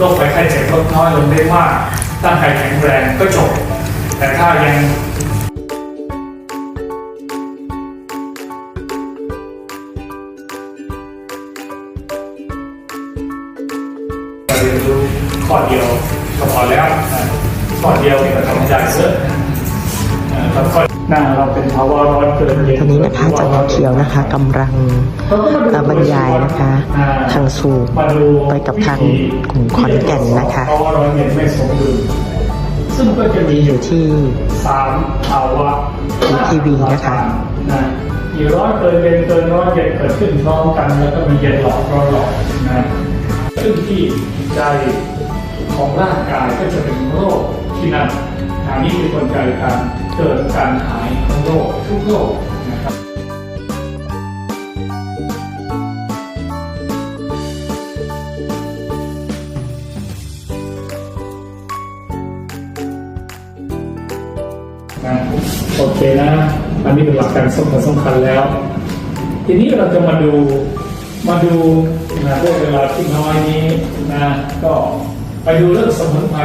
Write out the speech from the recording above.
โรคภัยไข้เจ็บลดน้อยลงได้มากร่างกายแข็งแรงก็จบ แต่ถ้ายังเรียนรู้ข้อเดียวก็พอแล้วข้อเดียวนี่ก็ทำใจเยอะแล้วก็ หน้าเราเป็นภาวะร้อนเกินเย็นตอนนี้นะคะอาจารย์เขียวนะคะกำลังเอ่อบรรยายนะคะ ทางสู่มาดูไปกับทางกลุ่มขอนแก่นนะคะภาวะร้อนเย็นไม่สมดุลซึ่งก็จะมีอยู่ที่สามภาวะทีวีนะคะนะมีร้อนเกินเย็นเกินร้อนเย็นเกิดขึ้นพร้อมกันแล้วก็มีเย็นหลอกร้อนหลอกนะซึ่งที่ใจของร่างกายก็จะเป็นโรค ที่นั่นอันนี้คือกลไกการเกิดการหายของโรคทุกโรคนะครับโอเคนะ อันนี้เป็นหลักการสำคัญสำคัญแล้ว ทีนี้เราจะมาดู มาดูนะด้วยเวลาที่น้อยนี้นะ ก็ไปดูเรื่องสมุนไพร